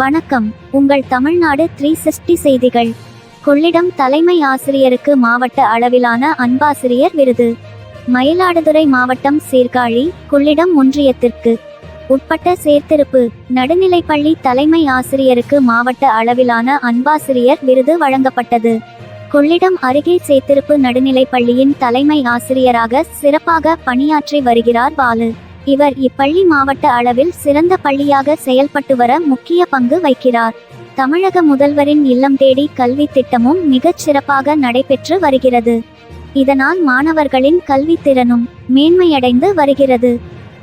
வணக்கம். உங்கள் Tamil Nadu three sixty செய்திகள். கொள்ளிடம் தலைமை ஆசிரியருக்கு மாவட்ட அளவிலான அன்பாசிரியர் விருது. மயிலாடுதுறை மாவட்டம் சீர்காழி கொள்ளிடம் ஒன்றியத்திற்கு. உட்பட்ட சேர்த்திருப்பு நடுநிலைப்பள்ளி தலைமை ஆசிரியருக்கு மாவட்ட அளவிலான அன்பாசிரியர் விருது வழங்கப்பட்டது. கொள்ளிடம் அருகே சேத்திருப்பு நடுநிலைப்பள்ளியின் தலைமை ஆசிரியராக சிறப்பாக பணியாற்றி வருகிறார் பாலு. இவர் இப்பள்ளி மாவட்ட அளவில் சிறந்த பள்ளியாக செயல்பட்டு வர முக்கிய பங்கு வகிக்கிறார். தமிழக முதல்வரின் இல்லம் தேடி கல்வி திட்டமும் மிகச் சிறப்பாக நடைபெற்று வருகிறது. இதனால் மாணவர்களின் கல்வி திறனும் மேன்மையடைந்து வருகிறது.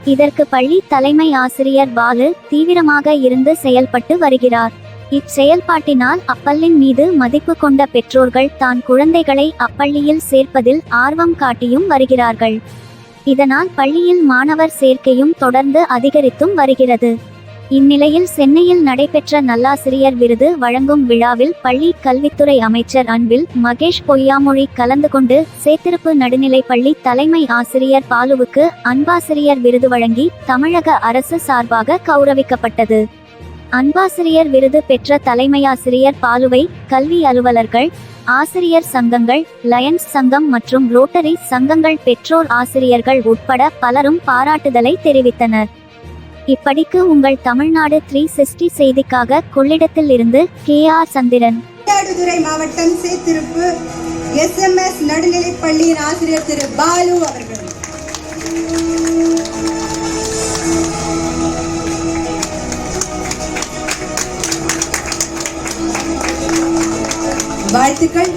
இதற்கு பள்ளி தலைமை ஆசிரியர் பாலு தீவிரமாக இருந்து செயல்பட்டு வருகிறார். இச்செயல்பாட்டினால் அப்பள்ளின் மீது மதிப்பு கொண்ட பெற்றோர்கள் தான் குழந்தைகளை அப்பள்ளியில் சேர்ப்பதில் ஆர்வம் காட்டியும் வருகிறார்கள். இதனால் பள்ளியில் மாணவர் சேர்க்கையும் தொடர்ந்து அதிகரித்தும் வருகிறது. இந்நிலையில் சென்னையில் நடைபெற்ற நல்லாசிரியர் விருது வழங்கும் விழாவில் பள்ளி கல்வித்துறை அமைச்சர் அன்பில் மகேஷ் பொய்யாமொழி கலந்து கொண்டு சேத்திருப்பு நடுநிலைப்பள்ளி தலைமை ஆசிரியர் பாலுவுக்கு அன்பாசிரியர் விருது வழங்கி தமிழக அரசு சார்பாக கௌரவிக்கப்பட்டது. அன்பாசிரியர் விருது பெற்ற தலைமையாசிரியர் பாலுவை கல்வி அலுவலர்கள் ஆசிரியர் சங்கங்கள் லயன்ஸ் சங்கம் மற்றும் ரோட்டரி சங்கங்கள் பெற்றோர் ஆசிரியர்கள் உட்பட பலரும் பாராட்டுதலை தெரிவித்தனர். இப்படிக்கு உங்கள் தமிழ்நாடு த்ரீ சிக்ஸ்டி செய்திக்காக கொள்ளிடத்தில் இருந்து கே ஆர் சந்திரன். மயிலாடுதுறை மாவட்டம் சேத்திருப்பு எஸ்எம்எஸ் நடுநிலைப் பள்ளியின் ஆசிரியர் திரு பாலு அவர்கள். வாழ்த்துக்கள்